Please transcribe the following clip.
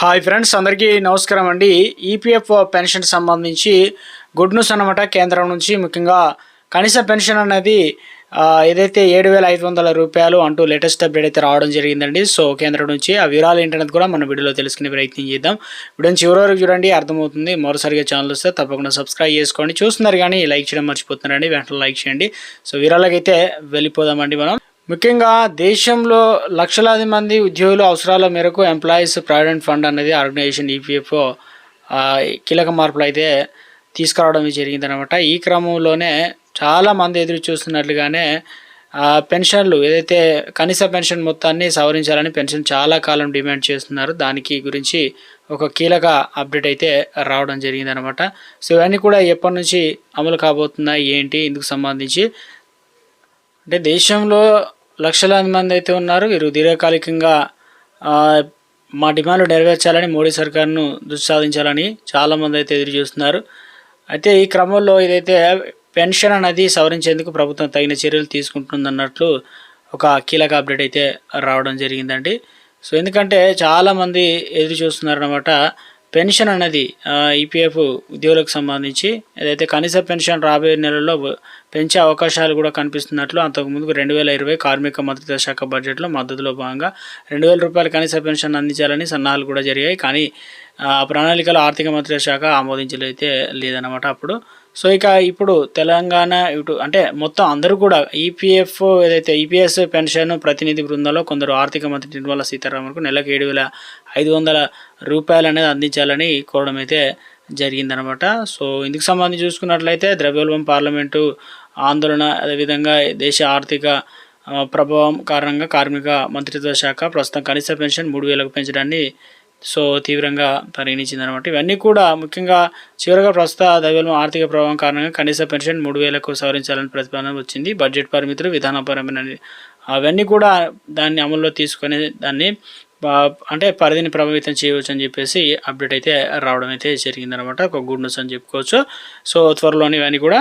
Hi friends అందరికీ నమస్కారం అండి. ఈపీఎఫ్ పెన్షన్ సంబంధించి గుడ్ న్యూస్ అనమాట కేంద్రం నుంచి. ముఖ్యంగా కనీస పెన్షన్ అనేది ఏదైతే ఏడు వేల ఐదు వందల రూపాయలు అంటూ లేటెస్ట్ అప్డేట్ అయితే రావడం జరిగిందండి. సో కేంద్రం నుంచి ఆ వివరాలు ఏంటనేది కూడా మన వీడియోలో తెలుసుకునే ప్రయత్నం చేద్దాం. వీడియో చివరి వరకు చూడండి అర్థమవుతుంది. మరోసారిగా ఛానల్ వస్తే తప్పకుండా సబ్స్క్రైబ్ చేసుకోండి. చూస్తున్నారు కానీ లైక్ చేయడం మర్చిపోతున్నారండి వెంటనే లైక్ చేయండి. సో వివరాలకైతే వెళ్ళిపోదామండి మనం. ముఖ్యంగా దేశంలో లక్షలాది మంది ఉద్యోగుల అవసరాల మేరకు ఎంప్లాయీస్ ప్రావిడెంట్ ఫండ్ అనేది ఆర్గనైజేషన్ ఈపీఎఫ్ఓ కీలక మార్పులు అయితే తీసుకురావడం జరిగిందనమాట ఈ క్రమంలోనే చాలా మంది ఎదురు చూస్తున్నట్లుగానే పెన్షన్లు ఏదైతే కనీస పెన్షన్ మొత్తాన్ని సవరించాలని పెన్షన్ చాలా కాలం డిమాండ్ చేస్తున్నారు. దానికి గురించి ఒక కీలక అప్డేట్ అయితే రావడం జరిగిందనమాట సో ఇవన్నీ కూడా ఎప్పటి నుంచి అమలు కాబోతున్నాయి ఏంటి ఇందుకు సంబంధించి? అంటే దేశంలో లక్షలాది మంది అయితే ఉన్నారు. వీరు దీర్ఘకాలికంగా మా డిమాండ్లు నెరవేర్చాలని మోడీ సర్కార్ను దుస్సాధించాలని చాలామంది అయితే ఎదురు చూస్తున్నారు. అయితే ఈ క్రమంలో ఇదైతే పెన్షన్ అనేది సవరించేందుకు ప్రభుత్వం తగిన చర్యలు తీసుకుంటుందన్నట్లు ఒక కీలక అప్డేట్ అయితే రావడం జరిగిందండి. సో ఎందుకంటే చాలామంది ఎదురు చూస్తున్నారనమాట పెన్షన్ అనేది ఈపీఎఫ్ ఉద్యోగులకు సంబంధించి ఏదైతే కనీస పెన్షన్ రాబోయే నెలలో పెంచే అవకాశాలు కూడా కనిపిస్తున్నట్లు అంతకుముందు రెండు వేల ఇరవై కార్మిక మంత్రిత్వ శాఖ బడ్జెట్లో మద్దతులో భాగంగా రెండు వేల రూపాయల కనీస పెన్షన్ అందించాలని సన్నాహాలు కూడా జరిగాయి. కానీ ఆ ప్రణాళికలు ఆర్థిక మంత్రిత్వ శాఖ ఆమోదించలైతే లేదన్నమాట అప్పుడు. సో ఇక ఇప్పుడు తెలంగాణ ఇటు అంటే మొత్తం అందరూ కూడా ఈపీఎఫ్ ఏదైతే ఈపీఎస్ పెన్షన్ ప్రతినిధి బృందంలో కొందరు ఆర్థిక మంత్రి నిర్మలా సీతారామన్కు నెలకు ఏడు వేల ఐదు వందల రూపాయలు అనేది అందించాలని కోరడం అయితే జరిగిందనమాట సో ఇందుకు సంబంధించి చూసుకున్నట్లయితే ద్రవ్యోల్బం పార్లమెంటు ఆందోళన అదేవిధంగా దేశ ఆర్థిక ప్రభావం కారణంగా కార్మిక మంత్రిత్వ శాఖ ప్రస్తుతం కనీస పెన్షన్ మూడు వేలకు పెంచడాన్ని సో తీవ్రంగా పరిగణించింది అనమాట ఇవన్నీ కూడా ముఖ్యంగా చివరిగా ప్రస్తుత ద్రవ్యోల్బణం ఆర్థిక ప్రభావం కారణంగా కనీస పెన్షన్ మూడు వేలకు సవరించాలని ప్రతిపాదన వచ్చింది. బడ్జెట్ పరిమితులు విధానపరమైన అవన్నీ కూడా దాన్ని అమల్లో తీసుకొని దాన్ని అంటే పరిధిని ప్రభావితం చేయవచ్చు అని చెప్పేసి అప్డేట్ అయితే రావడం అయితే జరిగిందనమాట ఒక గుడ్ న్యూస్ అని చెప్పుకోవచ్చు. సో త్వరలోని ఇవన్నీ కూడా